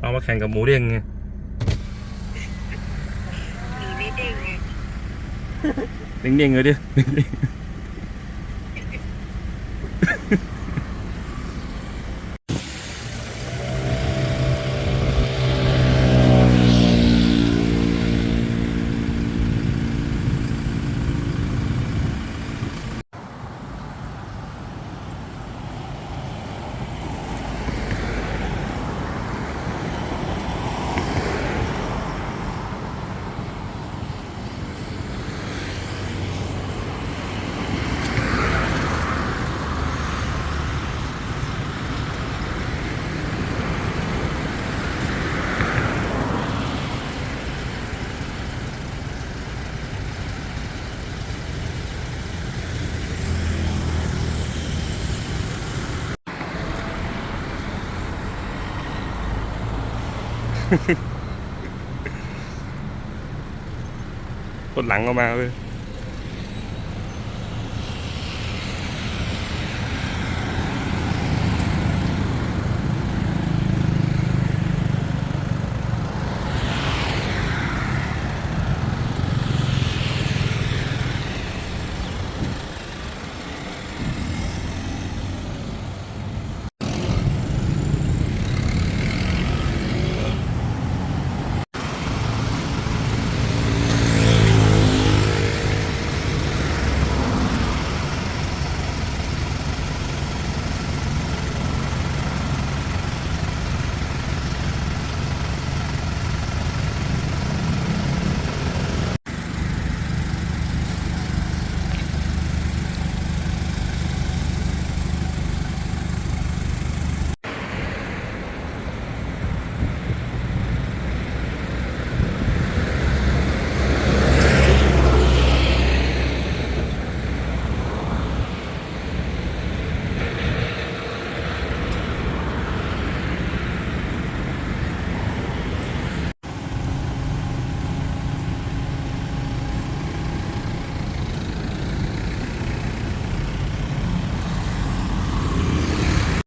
เอามาแข่งกับหมูเด้งไงมีไม่เด้งไง เด้งๆเลยดิ กดหลังออกมาเลย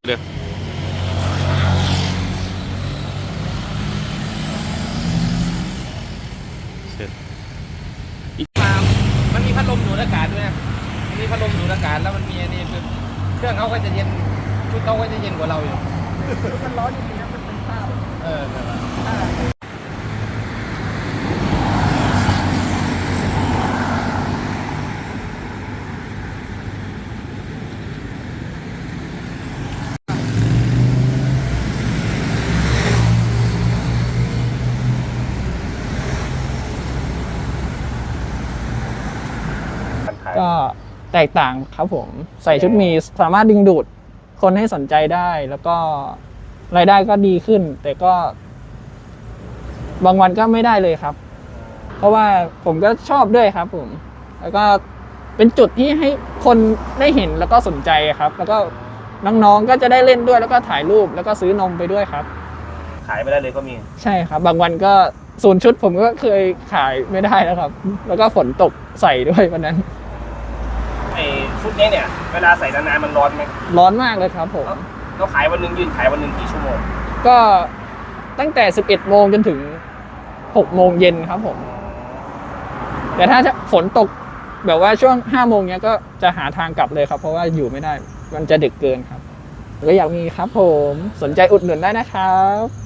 เดี๋ยวเสร็จ มามันมีพัดลมดูดอากาศด้วยนะมันมี พัดลมดูดอากาศแล้วมันมีอันนี้คือเครื่องเขาก็จะเย็นชุดเขาก็จะเย็นกว่าเราอยู่ มันร้อนจริงๆนะมันเป็นข้าวเออนั่นแหละ อ่าก็ แตกต่างครับผมใส่ชุดหมีสามารถดึงดูดคนให้สนใจได้แล้วก็รายได้ก็ดีขึ้น แต่ก็ บางวันก็ไม่ได้เลยครับ เพราะว่าผมก็ชอบด้วยครับ ผม แล้วก็เป็นจุดที่ให้คนได้เห็นแล้วก็สนใจครับ แล้วก็น้องๆก็จะได้เล่นด้วยแล้วก็ถ่ายรูปแล้วก็ซื้อนมไปด้วยครับ ขายไม่ได้เลยก็มี ใช่ครับ บางวันก็ศูนย์ชุดผมก็เคยขายไม่ได้แล้วครับ แล้วก็ฝนตกใส่ด้วยวันนั้นไอ้ ชุดนี้เนี่ยเวลาใส่นานๆมันร้อนไหมร้อนมากเลยครับผม เราขายวันหนึงยืนขายวันหนึงกี่ชั่วโมงก็ตั้งแต่ 11 โมงจนถึง 6 โมงเย็นครับผม แต่ถ้าฝนตกแบบว่าช่วง 5 โมงเนี้ยก็จะหาทางกลับเลยครับ เพราะว่าอยู่ไม่ได้ มันจะดึกเกินครับ ก็อยากมีครับผม สนใจอุดหนุนได้นะครับ